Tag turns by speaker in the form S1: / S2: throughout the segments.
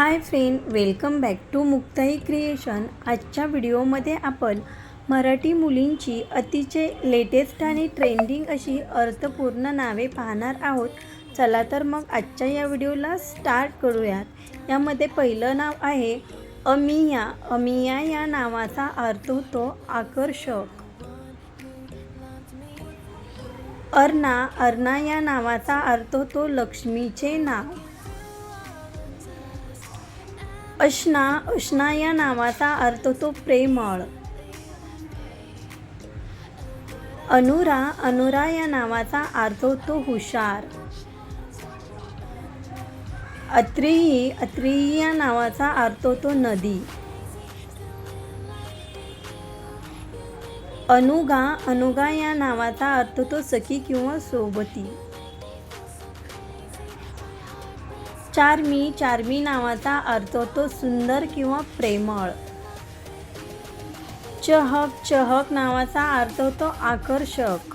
S1: Hi friend welcome back to Muktai creation. आजच्या व्हिडिओमध्ये आपण मराठी मुलींची अतिशय लेटेस्ट आणि ट्रेंडिंग अशी अर्थपूर्ण नावे पाहणार आहोत. चला तर मग आजच्या या व्हिडिओला स्टार्ट करूयात. यामध्ये पहिलं नाव आहे अमिया. अमिया या नावाचा अर्थ होतो आकर्षक. अर्ना अर्ना या नावाचा अर्थ होतो लक्ष्मीचे नाव. अश्ना अश्ना या नावाचा अर्थ तो प्रेमळ. अनुरा अनुरा या नावाचा अर्थ होतो हुशार. अत्रेयी अत्रेयी या नावाचा अर्थ तो नदी. अनुगा अनुगा या नावाचा अर्थ तो सखी किंवा सोबती. चार्मी चार्मी नावाचा अर्थ होतो सुंदर किंवा प्रेमळ. चहक चहक नावाचा अर्थ होतो आकर्षक.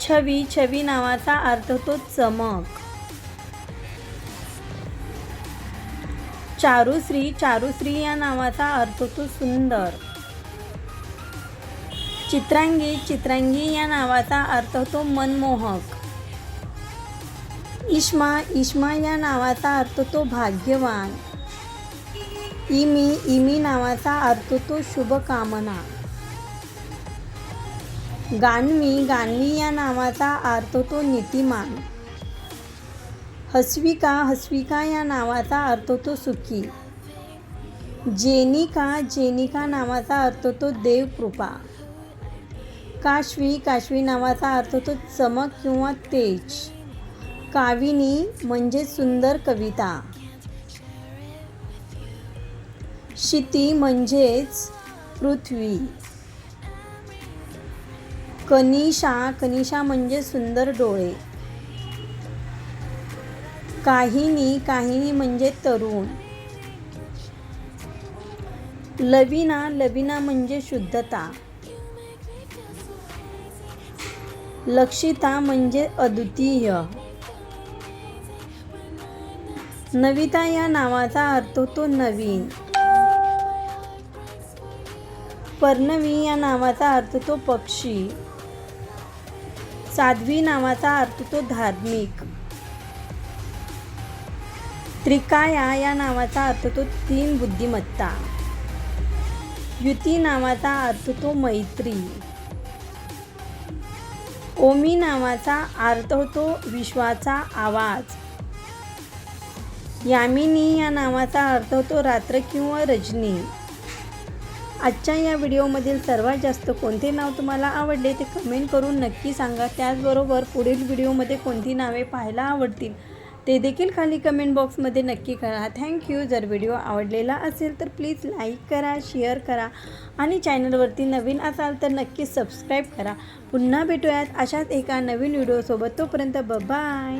S1: छवी छवी नावाचा अर्थ होतो चमक. चारुश्री चारुश्री या नावाचा अर्थ होतो सुंदर. चित्रांगी चित्रांगी या नावाचा अर्थ होतो मनमोहक. इश्मा इश्मा या नावाचा अर्थ तो भाग्यवान. इमी इमी नावाचा अर्थ तो शुभकामना. गानवी गानवी या नावाचा अर्थ तो नीतिमान. हस्विका हस्विका या नावाचा अर्थ तो सुखी. जेनिका जेनिका नावाचा अर्थ तो देवकृपा. काशवी काशवी नावाचा अर्थ तो चमक किंवा तेज. काविनी म्हणजे सुंदर कविता. शिती म्हणजेच पृथ्वी. कनिषा कनिषा म्हणजे सुंदर डोळे. काहिनी काहिनी म्हणजे तरुण. लविना लविना म्हणजे शुद्धता. लक्षिता म्हणजे अद्वितीय. नविता या नावाचा अर्थ होतो नवीन. पर्णवी या नावाचा अर्थ तो पक्षी. साध्वी नावाचा अर्थ तो धार्मिक. त्रिकाया या नावाचा अर्थ तो तीन बुद्धिमत्ता. युती नावाचा अर्थ तो मैत्री. ओमी नावाचा अर्थ होतो विश्वाचा आवाज. यामिनी या नावाचा अर्थ होतो रात्र किंवा रजनी. आजच्या या व्हिडिओमधील सर्वात जास्त कोणते नाव तुम्हाला आवडले ते कमेंट करून नक्की सांगा. त्याचबरोबर पुढील व्हिडिओमध्ये कोणती नावे पाहायला आवडतील ते देखील खाली कमेंट बॉक्समध्ये नक्की करा थँक्यू जर व्हिडिओ आवडलेला असेल तर प्लीज लाईक करा शेअर करा आणि चॅनलवरती नवीन असाल तर नक्की सबस्क्राईब करा. पुन्हा भेटूयात अशाच एका नवीन व्हिडिओसोबत. तोपर्यंत बाय